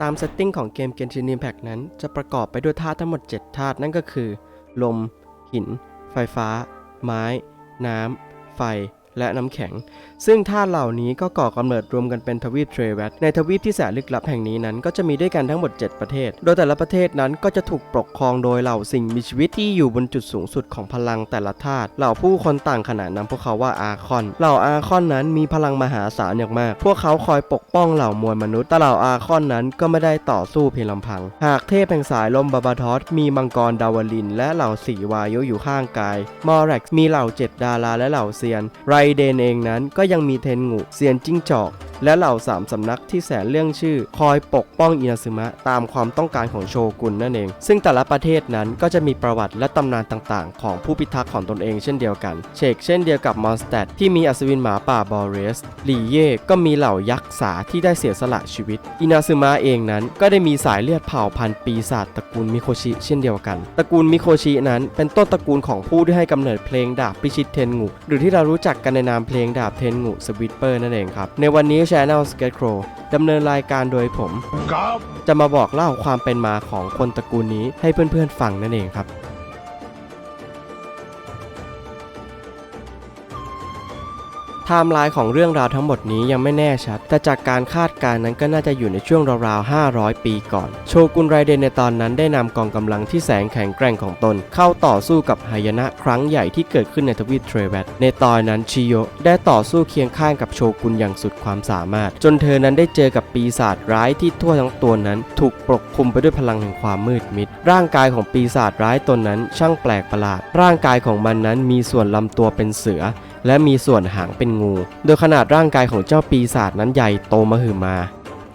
ตามเซตติ้งของเกม Genshin Impact นั้น จะประกอบไปด้วยธาตุทั้งหมด 7 ธาตุนั่นก็คือ ลม หิน ไฟฟ้า ไม้ น้ำ ไฟ และน้ำแข็ง ซึ่งธาตุเหล่านี้ก็ก่อกำเนิดรวมกันเป็นทวีปเทรเวตในทวีปที่แสนลึกลับแห่งนี้นั้นก็จะมีด้วยกันทั้งหมด 7 ประเทศ โดยแต่ละประเทศนั้นก็จะถูกปกครองโดยเหล่าสิ่งมีชีวิตที่อยู่บนจุดสูงสุดของพลังแต่ละธาตุเหล่าผู้คนต่างขนานนามพวกเขาว่าอาคอน เหล่าอาคอนนั้นมีพลังมหาศาลอย่างมาก พวกเขาคอยปกป้องเหล่ามวลมนุษย์แต่เหล่าอาคอนนั้นก็ไม่ได้ต่อสู้เพียงลำพัง หากเทพแห่งสายลมบาบาทอสมีมังกรดาวลิน และเหล่าสีวายุอยู่ข้างกายมอร็กมีเหล่าเจ็ดดาราและเหล่าเซียนไรเดนเองนั้นก็ยังมีเทนงูเซียนจิ้งจอกและเหล่าสามสำนักที่แสนเรื่องชื่อ คอยปกป้องอินาซึมะตามความต้องการของโชกุนนั่นเอง ซึ่งแต่ละประเทศนั้นก็จะมีประวัติและตำนานต่างๆ ของผู้พิทักษ์ของตนเองเช่นเดียวกัน เชกเช่นเดียวกับมอนสเตดที่มีอัศวินหมาป่าบอเรสหลีเย่ก็มีเหล่ายักษ์สาที่ได้เสียสละชีวิต อินาซึมะเองนั้นก็ได้มีสายเลือดเผ่าพันธุ์ปีศาจตระกูลมิโคชิเช่นเดียวกัน ตระกูลมิโคชินั้นเป็นต้นตระกูลของผู้ที่ให้กำเนิดเพลงดาบพิชิตเทนงูหรือที่เรารู้จักกันในนามเพลงดาบเทนงูสวิตเปอร์นั่นเองครับในวันนี้ Channel Scarecrow ดำเนินรายการโดยผมครับจะมาบอกเล่าความเป็นมาของคนตระกูลนี้ให้เพื่อนๆฟังนั่นเองครับ ไทม์ไลน์ของเรื่องราวทั้งหมดนี้ยังไม่แน่ชัด แต่จากการคาดการณ์นั้นก็น่าจะอยู่ในช่วงราวๆ 500 ปีก่อน โชกุนไรเดนในตอนนั้นได้นำกองกำลังที่แสงแข็งแกร่งของตน เข้าต่อสู้กับหายนะครั้งใหญ่ที่เกิดขึ้นในทวีปเทรเวตในตอนนั้นชิโยได้ต่อสู้เคียงข้างกับโชกุนอย่างสุดความสามารถ จนเธอนั้นได้เจอกับปีศาจร้ายที่ทั่วทั้งตัวนั้น ถูกปกคลุมไปด้วยพลังแห่งความมืดมิด ร่างกายของปีศาจร้ายตนนั้น ช่างแปลกประหลาด ร่างกายของมันนั้นมีส่วนลำตัวเป็นเสือ และมีส่วนหางเป็นงู โดยขนาดร่างกายของเจ้าปีศาจนั้นใหญ่โตมหึมา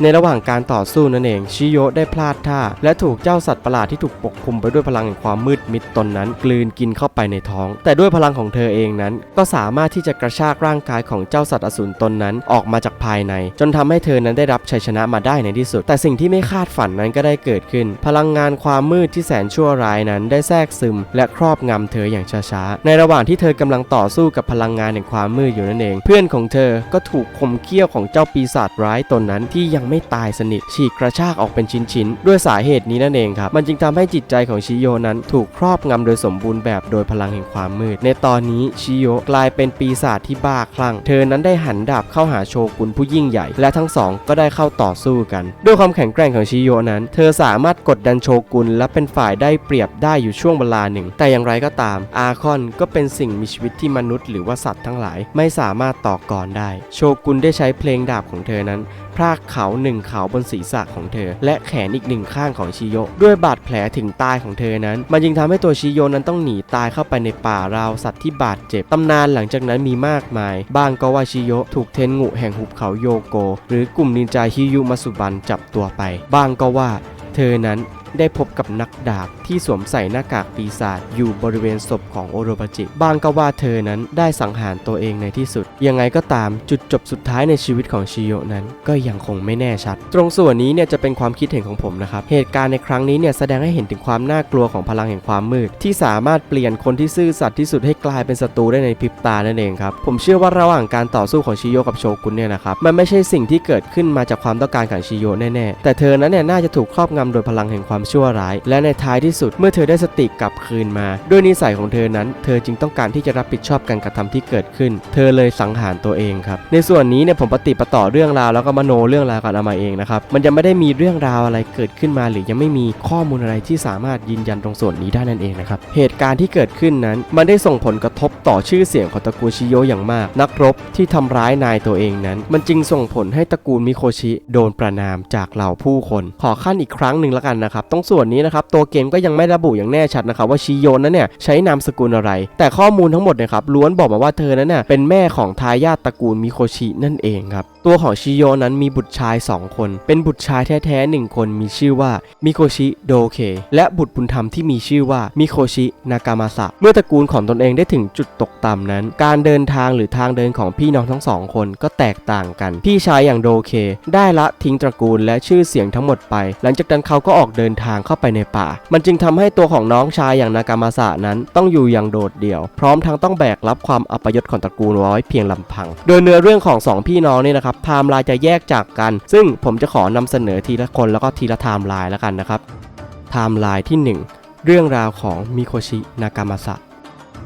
ในระหว่างการต่อสู้นั่นเองชิโยะได้พลาดท่า และถูกเจ้าสัตว์ประหลาดที่ถูกปกคลุมไปด้วยพลังแห่งความมืดมิดตนนั้น กลืนกินเข้าไปในท้อง แต่ด้วยพลังของเธอเองนั้น ก็สามารถที่จะกระชากร่างกายของเจ้าสัตว์อสูรตนนั้นออกมาจากภายใน จนทำให้เธอนั้นได้รับชัยชนะมาได้ในที่สุด แต่สิ่งที่ไม่คาดฝันนั้นก็ได้เกิดขึ้น พลังงานความมืดที่แสนชั่วร้ายนั้นได้แทรกซึม และครอบงำเธออย่างช้าๆในระหว่างที่เธอกำลังต่อสู้กับพลังงานแห่งความมืดอยู่นั่นเอง เพื่อนของเธอก็ถูกคมเขี้ยวของเจ้าปีศาจร้ายตนนั้นที่ยังไม่ตายสนิท ฉีกกระชากออกเป็นชิ้นๆ ด้วยสาเหตุนี้นั่นเองครับ มันจึงทำให้จิตใจของชิโยนั้นถูกครอบงำโดยสมบูรณ์แบบโดยพลังแห่งความมืด ในตอนนี้ชิโยกลายเป็นปีศาจที่บ้าคลั่ง เธอนั้นได้หันดาบเข้าหาโชกุนผู้ยิ่งใหญ่ และทั้งสองก็ได้เข้าต่อสู้กัน ด้วยความแข็งแกร่งของชิโยนั้น เธอสามารถกดดันโชกุนและเป็นฝ่ายได้เปรียบได้อยู่ช่วงเวลาหนึ่ง แต่อย่างไรก็ตาม อาคอนก็เป็นสิ่งมีชีวิตที่มนุษย์หรือว่าสัตว์ทั้งหลาย ไม่สามารถต่อกรได้ โชกุนได้ใช้เพลงดาบของเธอนั้น รากเขาหนึ่งเขาบนศีรษะของเธอ และแขนอีกหนึ่งข้างของชิโยด้วยบาดแผลถึงตายของเธอนั้น มันจึงทำให้ตัวชิโยนั้นต้องหนีตายเข้าไปในป่าราวสัตว์ที่บาดเจ็บตำนานหลังจากนั้นมีมากมายบางก็ว่าชิโยถูกเทนงุแห่งหุบเขาโยโก หรือกลุ่มนินจาฮิยุมาสุบันจับตัวไปบางก็ว่า เธอนั้น ได้พบกับนักดาบที่สวมใส่หน้ากากปีศาจอยู่บริเวณศพของโอโรบาจิ บางก็ว่าเธอนั้นได้สังหารตัวเองในที่สุด ยังไงก็ตามจุดจบสุดท้ายในชีวิตของชิโยนั้น ก็ยังคงไม่แน่ชัด ตรงส่วนนี้เนี่ยจะเป็นความคิดเห็นของผมนะครับ เหตุการณ์ในครั้งนี้เนี่ยแสดงให้เห็นถึงความน่ากลัวของพลังแห่งความมืด ที่สามารถเปลี่ยนคนที่ซื่อสัตย์ที่สุดให้กลายเป็นศัตรูได้ในพริบตานั่นเองครับ ผมเชื่อว่าระหว่างการต่อสู้ของชิโยกับโชกุนเนี่ยนะครับ มันไม่ใช่สิ่งที่เกิดขึ้นมาจากความต้องการของชิโยแน่ๆ แต่เธอนั้นเนี่ยน่าจะถูกครอบงำโดยพลังแห่งความชั่วร้าย และในท้ายที่สุดเมื่อเธอได้สติกลับคืนมา ด้วยนิสัยของเธอนั้น เธอจึงต้องการที่จะรับผิดชอบการกระทำที่เกิดขึ้น เธอเลยสังหารตัวเองครับ ในส่วนนี้เนี่ยผมปฏิปต่อเรื่องราวแล้วก็มโนเรื่องราวกันเอามาเองนะครับ มันยังไม่ได้มีเรื่องราวอะไรเกิดขึ้นมา หรือยังไม่มีข้อมูลอะไรที่สามารถยืนยันตรงส่วนนี้ได้นั่นเองนะครับ เหตุการณ์ที่เกิดขึ้นนั้น มันได้ส่งผลกระทบต่อชื่อเสียงของตระกูลชิโยอย่างมาก นักรบที่ทำร้ายนายตัวเองนั้น มันจึงส่งผลให้ตระกูลมิโคชิ โดนประนามจากเหล่าผู้คน ขอขั้นอีกครั้งหนึ่งแล้วกันนะครับตรงส่วนนี้นะครับตัวเกมก็ยังไม่ระบุอย่างแน่ชัดนะครับว่าชิโยนนั้นเนี่ยใช้นามสกุลอะไร แต่ข้อมูลทั้งหมดนะครับล้วนบอกมาว่าเธอนั้นน่ะเป็นแม่ของทายาทตระกูลมิโคชินั่นเองครับตัวของชิโยนั้นมีบุตรชาย 2 คน เป็นบุตรชายแท้ๆหนึ่งคนมีชื่อว่ามิโคชิโดเค และบุตรบุญธรรมที่มีชื่อว่ามิโคชินากามะสะ เมื่อตระกูลของตนเองได้ถึงจุดตกต่ำนั้น การเดินทางหรือทางเดินของพี่น้องทั้งสองคนก็แตกต่างกัน พี่ชายอย่างโดเค ได้ละทิ้งตระกูลและชื่อเสียงทั้งหมดไป หลังจากนั้นเขาก็ออกเดินทางเข้าไปในป่า มันจึงทำให้ตัวของน้องชายอย่างนากามะสะนั้นต้องอยู่อย่างโดดเดี่ยว พร้อมทั้งต้องแบกรับความอัปยศของตระกูลไว้เพียงลำพัง โดยเนื้อเรื่องของสองพี่น้องนี่นะครับไทม์ไลน์จะแยกจากกัน ซึ่งผมจะขอนำเสนอทีละคนแล้วก็ทีละไทม์ไลน์แล้วกันนะครับไทม์ไลน์ที่ 1 เรื่องราวของมิโคชินากามะสะ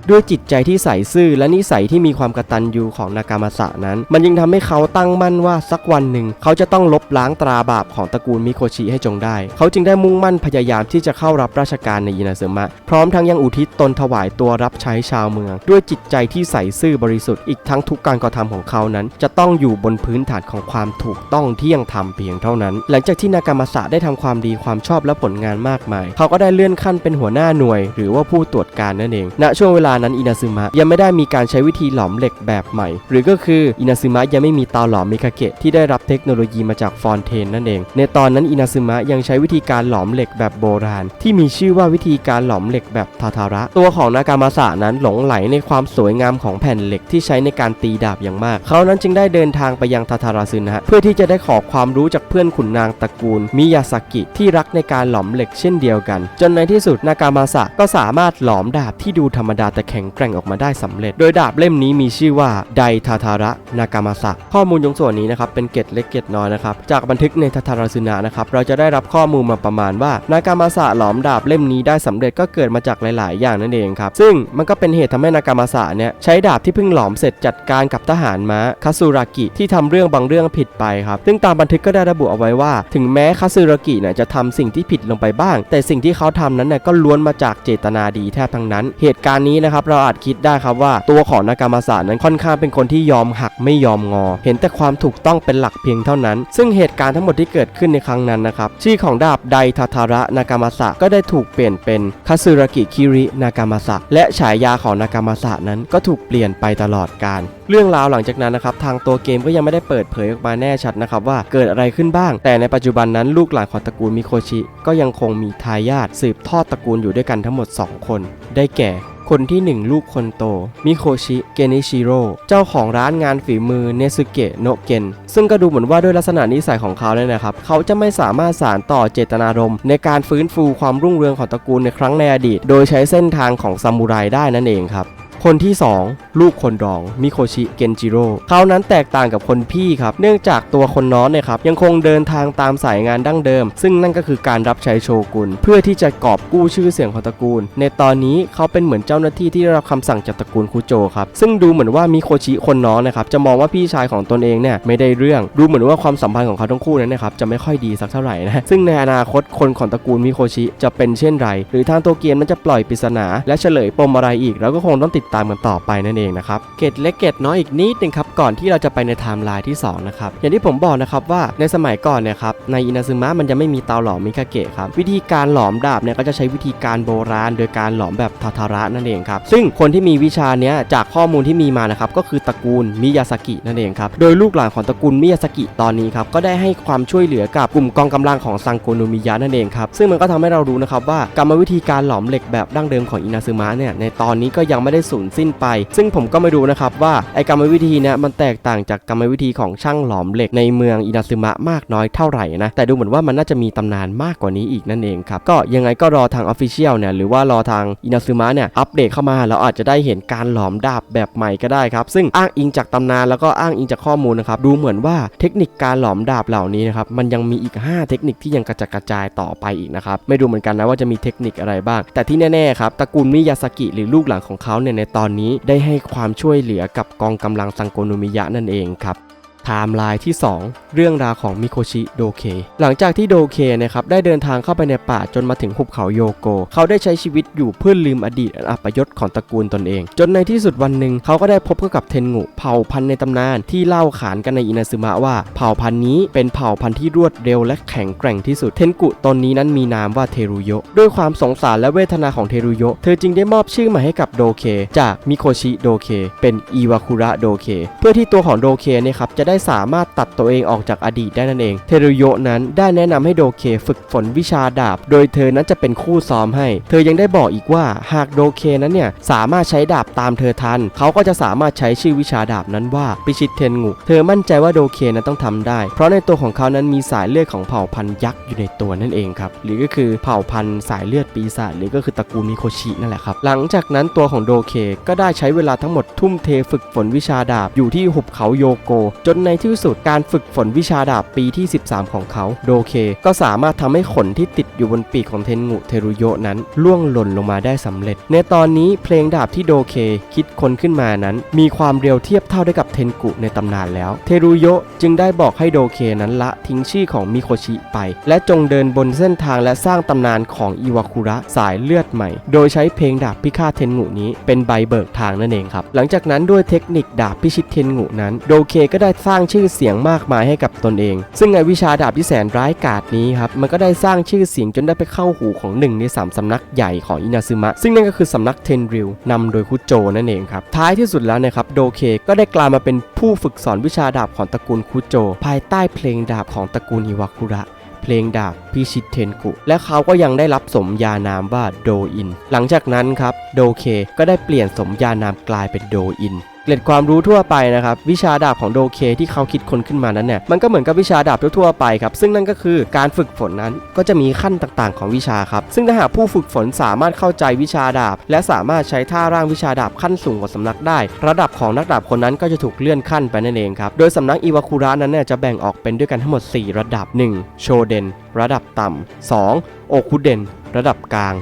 ด้วยจิตใจที่ใสซื่อและนิสัยที่มีความกตัญญูของนากามะสะนั้น มันยังทำให้เขาตั้งมั่นว่าสักวันหนึ่ง เขาจะต้องลบล้างตราบาปของตระกูลมิโคชิให้จงได้ เขาจึงได้มุ่งมั่นพยายามที่จะเข้ารับราชการในอินาซึมะ พร้อมทั้งยังอุทิศตนถวายตัวรับใช้ชาวเมือง ด้วยจิตใจที่ใสซื่อบริสุทธิ์อีกทั้งทุกการกระทำของเขานั้น จะต้องอยู่บนพื้นฐานของความถูกต้องที่ยังทำเพียงเท่านั้น หลังจากที่นากามะสะได้ทำความดีความชอบและผลงานมากมาย เขาก็ได้เลื่อนขั้นเป็นหัวหน้าหน่วย หรือว่าผู้ตรวจการนั่นเองณช่วงเวลานั้นอินาซึมะยังไม่ได้มีการใช้วิธีหลอมเหล็กแบบใหม่ หรือก็คืออินาซึมะยังไม่มีเตาหลอมมิคาเกะที่ได้รับเทคโนโลยีมาจากฟอนเทนนั่นเอง ในตอนนั้นอินาซึมะยังใช้วิธีการหลอมเหล็กแบบโบราณ ที่มีชื่อว่าวิธีการหลอมเหล็กแบบทาทาระ ตัวของนากามะสะนั้นหลงไหลในความสวยงามของแผ่นเหล็กที่ใช้ในการตีดาบอย่างมาก เขานั้นจึงได้เดินทางไปยังทาทาราซึนะเพื่อที่จะได้ขอความรู้จากเพื่อนขุนนางตระกูลมิยาสกิที่รักในการหลอมเหล็กเช่นเดียวกัน จนในที่สุดนากามะสะก็สามารถหลอมดาบที่ดูธรรมดาแต่แข็งแกร่งออกมาได้สำเร็จ โดยดาบเล่มนี้มีชื่อว่าไดทาทาระนากามะสะข้อมูลตรงส่วนนี้นะครับเป็นเกร็ดเล็กเกร็ดน้อยนะครับจากบันทึกในทาทาราซึนะนะครับเราจะได้รับข้อมูลมาประมาณว่านากามะสะหลอมดาบเล่มนี้ได้สำเร็จก็เกิดมาจากหลาย ๆ อย่างนั่นเองครับซึ่งมันก็เป็นเหตุทำให้นากามะสะเนี่ยใช้ดาบที่เพิ่งหลอมเสร็จจัดการกับทหารม้าคาซูรากิที่ทำเรื่องบางเรื่องผิดไปครับซึ่งตามบันทึกก็ได้ระบุเอาไว้ว่า ถึงแม้คาซูรากิเนี่ยจะทำสิ่งที่ผิดลงไปบ้าง แต่สิ่งที่เขาทำนั้นเนี่ยก็ล้วนมาจากเจตนาดีแทบทั้งนั้น เหตุการณ์นี้นะครับเราอาจคิดได้ครับว่าตัวของนากามะสะนั้นค่อนข้างเป็นคนที่ยอมหักไม่ยอมงอ เห็นแต่ความถูกต้องเป็นหลักเพียงเท่านั้น ซึ่งเหตุการณ์ทั้งหมดที่เกิดขึ้นในครั้งนั้นนะครับชื่อของดาบไดทาทาระนากามะสะก็ได้ถูกเปลี่ยนเป็นคาซูรากิคิรินากามะสะและฉายาของนากามะสะนั้นก็ถูกเปลี่ยนไปตลอดกาลเรื่องราวหลังจากนั้นนะครับทางตัวเกมก็ยังไม่ได้เปิดเผยออกมาแน่ชัดนะครับว่าเกิดอะไรขึ้นบ้าง แต่ในปัจจุบันนั้นลูกหลานของตระกูลมิโคชิ ก็ยังคงมีทายาทสืบทอดตระกูลอยู่ด้วยกันทั้งหมด 2 คน ได้แก่ คนที่ 1 ลูกคนโต มิโคชิเกนิชิโร่เจ้าของร้านงานฝีมือเนซุเกะโนเกนซึ่งก็ดูเหมือนว่าด้วยลักษณะนิสัยของเขาเนี่ยนะครับ เขาจะไม่สามารถสานต่อเจตนารมณ์ในการฟื้นฟูความรุ่งเรืองของตระกูลในครั้งในอดีต โดยใช้เส้นทางของซามูไรได้นั่นเองครับ คนที่ 2 ลูกคนรองมิโคชิเกนจิโร่เขานั้นแตกต่างกับคนพี่ครับ เนื่องจากตัวคนน้องเนี่ยครับยังคงเดินทางตามสายงานดั้งเดิม ซึ่งนั่นก็คือการรับใช้โชกุน เพื่อที่จะกอบกู้ชื่อเสียงของตระกูล ในตอนนี้เขาเป็นเหมือนเจ้าหน้าที่ที่ได้รับคำสั่งจากตระกูลคุโจครับซึ่งดูเหมือนว่ามิโคชิคนน้องนะครับจะมองว่าพี่ชายของตนเองเนี่ยไม่ได้เรื่องดูเหมือนว่าความสัมพันธ์ของเขาทั้งคู่นั้นนะครับจะไม่ค่อยดีสักเท่าไหร่นะซึ่งในอนาคตคนของตระกูลมิโคชิจะเป็นเช่นไร หรือทางโตัวเกมมันจะปล่อยปริศนาและเฉลยปมอะไรอีกเราก็คงต้องติดตามกันต่อไปนั่นเองนะครับเกตเล็กเกตน้อยอีกนิดนึงครับก่อนที่เราจะไปในไทม์ไลน์ที่สองนะครับอย่างที่ผมบอกนะครับว่าในสมัยก่อนเนี่ยครับในอินาซึมะมันจะไม่มีเตาหลอมมิคาเกะครับวิธีการหลอมดาบเนี่ยก็จะใช้วิธีการโบราณ โดยการหลอมแบบทาทาระนั่นเองครับซึ่งคนที่มีวิชาเนี้ยจากข้อมูลที่มีมานะครับก็คือตระกูลมิยาสกินั่นเองครับโดยลูกหลานของตระกูลมิยาสกิตอนนี้ครับก็ได้ให้ความช่วยเหลือกับกลุ่มกองกำลังของซังโกโนมิยะนั่นเองครับซึ่งมันก็ทำให้เรารู้นะครับว่ากรรมวิธีการหลอมเหล็กแบบดั้งเดิมของอินาซึมะเนี่ยในตอนนี้ก็ยังไม่ได้สูญสิ้นไป ซึ่งผมก็ไม่รู้นะครับว่าไอกรรมวิธีเนี่ยมันแตกต่างจากกรรมวิธีของช่างหลอมเหล็กในเมืองอินาซึมะมากน้อยเท่าไหร่นะแต่ดูเหมือนว่ามันน่าจะมีตำนานมากกว่านี้อีกนั่นเองครับก็ยังไงก็รอทางออฟฟิเชียลเนี่ยหรือว่ารอทางอินาซึมะเนี่ยอัปเดตเข้ามาเราอาจจะได้เห็นการหลอมดาบแบบใหม่ก็ได้ครับซึ่งอ้างอิงจากตำนานแล้วก็อ้างอิงจากข้อมูลนะครับดูเหมือนว่าเทคนิคการหลอมดาบเหล่านี้นะครับมันยังมีอีก 5 เทคนิคที่ยังกระจัดกระจายต่อไปอีกนะครับไม่รู้เหมือนกันนะว่าจะมีเทคนิคอะไรบ้าง แต่ที่แน่ๆครับตระกูลมิยาสกิหรือลูกหลานของเขาเนี่ยในตอนนี้ได้ให้ความช่วยเหลือกับกองกำลังสังโกนุมิยะนั่นเองครับ ไทม์ไลน์ที่ 2 เรื่องราวของมิโคชิโดเค หลังจากที่โดเคนะครับได้เดินทางเข้าไปในป่าจนมาถึงหุบเขาโยโก เขาได้ใช้ชีวิตอยู่เพื่อลืมอดีตอันอัปยศของตระกูลตนเอง จนในที่สุดวันหนึ่งเขาก็ได้พบกับเทนงุเผ่าพันธุ์ในตำนานที่เล่าขานกันในอินาซึมะว่าเผ่าพันธุ์นี้เป็นเผ่าพันธุ์ที่รวดเร็วและแข็งแกร่งที่สุด เทนกุตนนี้นั้นมีนามว่าเทรุโยด้วยความสงสารและเวทนาของเทรุโยเธอจึงได้มอบชื่อใหม่ให้กับโดเค จากมิโคชิโดเค เป็นอิวาคุระโดเค เพื่อที่ตัวของโดเคเนี่ยครับจะได้ได้สามารถตัดตัวเองออกจากอดีตได้นั่นเอง เทรุโยะนั้นได้แนะนำให้โดเคฝึกฝนวิชาดาบ โดยเธอนั้นจะเป็นคู่ซ้อมให้ เธอยังได้บอกอีกว่าหากโดเคนั้นเนี่ยสามารถใช้ดาบตามเธอทัน เขาก็จะสามารถใช้ชื่อวิชาดาบนั้นว่าพิชิตเทนงุ เธอมั่นใจว่าโดเคนั้นต้องทำได้ เพราะในตัวของเขานั้นมีสายเลือดของเผ่าพันธุ์ยักษ์อยู่ในตัวนั่นเองครับ หรือก็คือเผ่าพันธุ์สายเลือดปีศาจหรือก็คือตระกูลมิโคชินั่นแหละครับ หลังจากนั้นตัวของโดเคก็ได้ใช้เวลาทั้งหมดทุ่มเทฝึกฝนวิชาดาบอยู่ที่หุบเขาโยโก จนในที่สุดการฝึกฝนวิชาดาบปีที่ 13 ของเขา โดเค ก็สามารถทำให้ขนที่ติดอยู่บนปีกของเทนงุเทรุโยะนั้นล่วงหล่นลงมาได้สำเร็จ ในตอนนี้เพลงดาบที่โดเคคิดค้นขึ้นมานั้น มีความเร็วเทียบเท่าได้กับเทนกุในตำนานแล้ว เทรุโยะจึงได้บอกให้โดเคนั้นละทิ้งชื่อของมิโคชิไป และจงเดินบนเส้นทางและสร้างตำนานของอิวาคุระสายเลือดใหม่ โดยใช้เพลงดาบพิฆาตเทนงุนี้เป็นใบเบิกทางนั่นเองครับ หลังจากนั้นด้วยเทคนิคดาบพิชิตเทนงุนั้น โดเคก็ได้สร้างางชื่อเสียงมากมายให้กับตนเอง ซึ่งในวิชาดาบที่แสนร้ายกาจนี้ครับมันก็ได้สร้างชื่อเสียงจนได้ไปเข้าหูของหนึ่งในสามสำนักใหญ่ของอินาซึมะ ซึ่งนั่นก็คือสำนักเทนริวนำโดยคุโจนั่นเองครับท้ายที่สุดแล้วนะครับโดเคก็ได้กลายมาเป็นผู้ฝึกสอนวิชาดาบของตระกูลคุโจ ภายใต้เพลงดาบของตระกูลอิวาคุระเพลงดาบพิชิตเทนกุ และเขาก็ยังได้รับสมญานามว่าโดอิน หลังจากนั้นครับ โดเคก็ได้เปลี่ยนสมญานามกลายเป็นโดอิน เกล็ดความรู้ทั่วไปนะครับวิชาดาบของโดเคที่เขาคิดคนขึ้นมานั้นเนี่ยมันก็เหมือนกับวิชาดาบทั่วๆไปครับซึ่งนั่นก็คือการฝึกฝนนั้นก็จะมีขั้นต่างๆ ของวิชาครับซึ่งถ้าหากผู้ฝึกฝนสามารถเข้าใจวิชาดาบ และสามารถใช้ท่าร่างวิชาดาบขั้นสูงกว่าสำนักได้ ระดับของนักดาบคนนั้นก็จะถูกเลื่อนขั้นไปนั่นเองครับโดยสำนักอิวาคุระนั้นเนี่ยจะแบ่งออกเป็นด้วยกันทั้งหมด 4 ระดับ 1. โชเดนระดับต่ำ 2. โอคุเดนระดับกลาง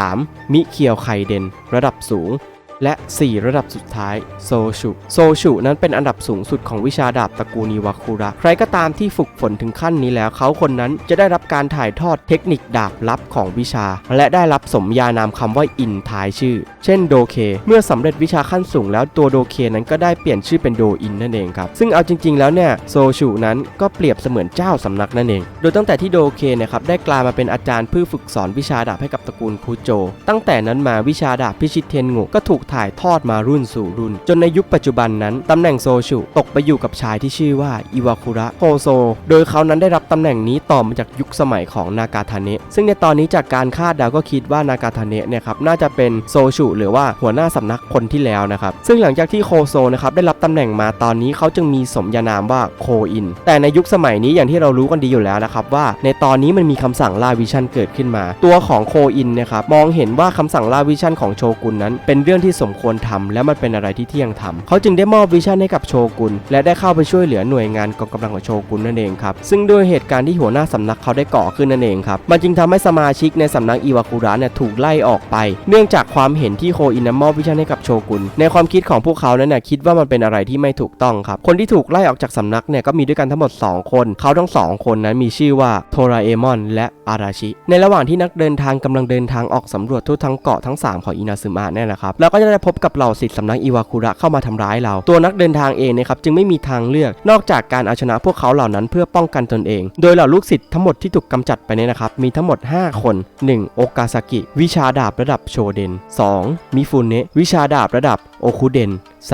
3. มิเคียวไคเดน ระดับสูง และ 4 ระดับสุดท้ายโซชุโซชุนั้นเป็นอันดับสูงสุดของวิชาดาบตระกูลนิวาคุระ ใครก็ตามที่ฝึกฝนถึงขั้นนี้แล้วเขาคนนั้นจะได้รับการถ่ายทอดเทคนิคดาบลับของวิชา และได้รับสมญานามคำว่าอินท้ายชื่อ เช่นโดเค เมื่อสำเร็จวิชาขั้นสูงแล้วตัวโดเคนั้นก็ได้เปลี่ยนชื่อเป็นโดอินนั่นเองครับ ซึ่งเอาจริง ๆ แล้วเนี่ยโซชุนั้นก็เปรียบเสมือนเจ้าสำนักนั่นเอง โดยตั้งแต่ที่โดเคนะครับได้กลายมาเป็นอาจารย์เพื่อฝึกสอนวิชาดาบให้กับตระกูลคุโจ ตั้งแต่นั้นมาวิชาดาบพิชิตเทนงุก็ถูกถ่ายทอดมารุ่นสู่รุ่น จนในยุคปัจจุบันนั้นตำแหน่งโซชุตกไปอยู่กับชายที่ชื่อว่าอิวาคุระโฮโซ โดยเขานั้นได้รับตำแหน่งนี้ต่อมาจากยุคสมัยของนากาทาเนะซึ่งในตอนนี้จากการคาดเดาก็คิดว่านากาทาเนะเนี่ยครับน่าจะเป็นโซชุหรือว่าหัวหน้าสำนักคนที่แล้วนะครับซึ่งหลังจากที่โคโซนะครับได้รับตำแหน่งมาตอนนี้เขาจึงมีสมญานามว่าโคอิน แต่ในยุคสมัยนี้อย่างที่เรารู้กันดีอยู่แล้วนะครับว่าในตอนนี้มันมีคำสั่งล่าวิชั่นเกิดขึ้นมา ตัวของโคอินนะครับมองเห็นว่าคำสั่งล่าวิชั่นของโชกุนนั้น เป็นเรื่องที่สมควรทำและมันเป็นอะไรที่เที่ยงธรรมเขาจึงได้มอบวิชั่นให้กับโชกุนและได้เข้าไปช่วยเหลือหน่วยงานกองกำลังของโชกุนนั่นเองครับซึ่งด้วยเหตุการณ์ที่หัวหน้าสำนักเขาได้ก่อขึ้นนั่นเองครับมันจึงทำให้สมาชิกในสำนักอิวาคุระเนี่ยถูกไล่ออกไป เนื่องจากความเห็นที่โคอินนั้นมอบวิชั่นให้กับโชกุนในความคิดของพวกเขานั้นเนี่ยคิดว่ามันเป็นอะไรที่ไม่ถูกต้องครับคนที่ถูกไล่ออกจากสำนักเนี่ยก็มีด้วยกันทั้งหมด 2 คน เขาทั้งสองคนนั้นมีชื่อว่าโทราเอมอนและอาราชิ ในระหว่างที่นักเดินทางกำลังเดินทางออกสำรวจทั่วทั้งเกาะทั้ง 3 ของอินาซึมะเนี่ยแหละครับแล้วก็จะได้พบกับเหล่าศิษย์สำนักอิวาคุระเข้ามาทำร้ายเรา ตัวนักเดินทางเองนะครับจึงไม่มีทางเลือก นอกจากการเอาชนะพวกเขาเหล่านั้นเพื่อป้องกันตนเอง โดยเหล่าลูกศิษย์ทั้งหมดที่ถูกกำจัดไปเนี่ยนะครับมีทั้งหมด 5 คน 1. โอกาซากิ วิชาดาบระดับโชเดน 2. มิฟุเนะวิชาดาบระดับโอคุเดน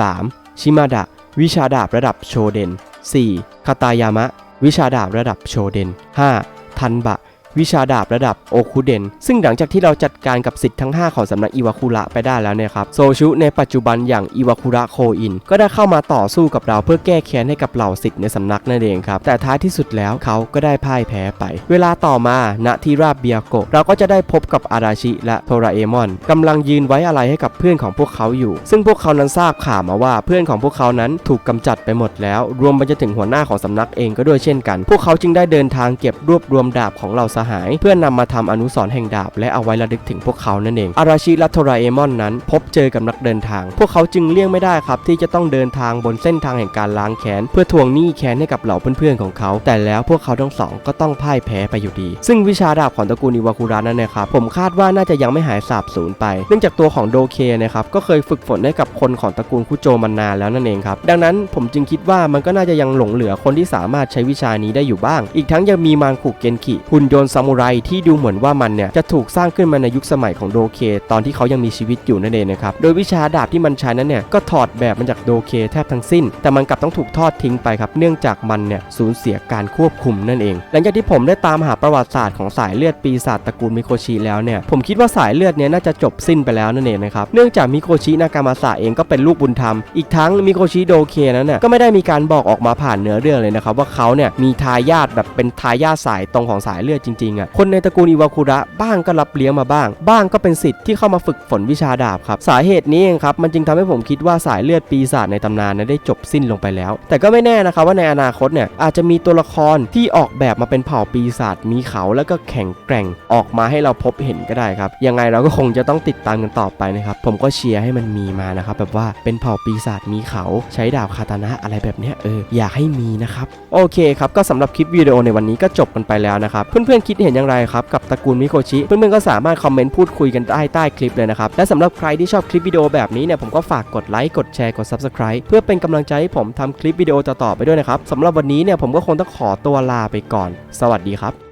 3. ชิมาดะ วิชาดาบระดับโชเดน 4. คาตายามะ วิชาดาบระดับโชเดน 5. ทันบะ วิชาดาบระดับโอคุเดนซึ่งหลังจากที่เราจัดการกับสิทธิ์ทั้ง 5 ของสำนักอิวาคุระไปได้แล้วเนี่ยครับโซชุในปัจจุบันอย่างอิวาคุระโคอิน ก็ได้เข้ามาต่อสู้กับเราเพื่อแก้แค้นให้กับเหล่าสิทธิ์ในสำนักนั่นเองครับแต่ท้ายที่สุดแล้วเขาก็ได้พ่ายแพ้ไป เวลาต่อมาณที่ราบเบียโกเราก็จะได้พบกับอาราชิและโทราเอมอนกำลังยืนไว้อะไรให้กับเพื่อนของพวกเขาอยู่ ซึ่งพวกเขานั้นทราบข่าวมาว่าเพื่อนของพวกเขานั้นถูกกำจัดไปหมดแล้ว รวมไปจนถึงหัวหน้าของสำนักเองก็ด้วยเช่นกัน พวกเขาจึงได้เดินทางเก็บรวบรวมดาบของเหล่าสหาย เพื่อนำมาทำอนุสรณ์แห่งดาบ และเอาไว้ระลึกถึงพวกเขานั่นเอง อาราชิและโทราเอมอนนั้น พบเจอกับนักเดินทาง พวกเขาจึงเลี่ยงไม่ได้ครับที่จะต้องเดินทางบนเส้นทางแห่งการล้างแค้นเพื่อทวงหนี้แค้นให้กับเหล่าเพื่อนๆของเขา แต่แล้วพวกเขาทั้งสองก็ต้องพ่ายแพ้ไปอยู่ดี ซึ่งวิชาดาบของตระกูลอิวาคุระนั้นนะครับผมคาดว่าน่าจะยังไม่หายสาบสูญไป เนื่องจากตัวของโดเคนะครับก็เคยฝึกฝนให้กับคนของตระกูลคุโจมานานแล้วนั่นเองครับดังนั้นผมจึงคิดว่ามันก็น่าจะยังหลงเหลือคนที่สามารถใช้วิชานี้ได้อยู่บ้าง อีกทั้งยังมีมางคุเกนคิหุ่นยนต์สามูไรที่ดูเหมือนว่ามันเนี่ยจะถูกสร้างขึ้นมาในยุคสมัยของโดเค ตอนที่เขายังมีชีวิตอยู่นั่นเองนะครับ โดยวิชาดาบที่มันใช้นั้นเนี่ยก็ถอดแบบมาจากโดเคแทบทั้งสิ้น แต่มันกลับต้องถูกทอดทิ้งไปครับ เนื่องจากมันเนี่ยสูญเสียการควบคุมนั่นเอง หลังจากที่ผมได้ตามหาประวัติศาสตร์ของสายเลือดปีศาจตระกูลมิโคชิแล้วเนี่ย ผมคิดว่าสายเลือดเนี้น่าจะจบสิ้นไปแล้วนั่นเองนะครับ เนื่องจากมิโคชินากามาสะเองก็เป็นลูกบุญธรรม อีกทั้งมิโคชิโดเคนั้นน่ะก็ไม่ได้มีการบอกออกมาผ่านเนื้อเรื่องเลยนะครับว่าเขาเนี่ยมีทายาทแบบเป็นทายาทสายตรงของสายเลือดจริงๆอะคนในตระกูลอิวาคุระบ้างก็รับเลี้ยงมาบ้าง บ้างก็เป็นสิทธิ์ที่เข้ามาฝึกฝนวิชาดาบครับสาเหตุนี้เองครับมันจึงทำให้ผมคิดว่าสายเลือดปีศาจในตำนานนั้นได้จบสิ้นลงไปแล้ว แต่ก็ไม่แน่นะครับว่าในอนาคตเนี่ยอาจจะมีตัวละครที่ออกแบบมาเป็นเผ่าปีศาจมีเขาแล้วก็แข็งแกร่งออกมาให้เราพบเห็นก็ได้ครับยังไงเราก็คงจะต้องติดตามกันต่อไปนะครับผมก็เชียร์ให้มันมีมานะครับแบบว่าเป็นเผ่าปีศาจมีเขาใช้ดาบคาตานะอะไรแบบเนี้ยเอออยากให้มีนะครับโอเคครับก็สำหรับคลิปวิดีโอในวันนี้ก็จบกันไปแล้วนะครับเพื่อนๆคิดเห็นอย่างไรครับกับตระกูลมิโคชิ เพื่อนๆก็สามารถคอมเมนต์พูดคุยกันใต้ใต้คลิปเลยนะครับ และสำหรับใครที่ชอบคลิปวิดีโอแบบนี้เนี่ยผมก็ฝากกดไลค์กดแชร์กด Subscribe เพื่อเป็นกำลังใจให้ผมทำคลิปวิดีโอต่อๆไปด้วยนะครับสำหรับวันนี้เนี่ยผมก็คงต้องขอตัวลาไปก่อน สวัสดีครับ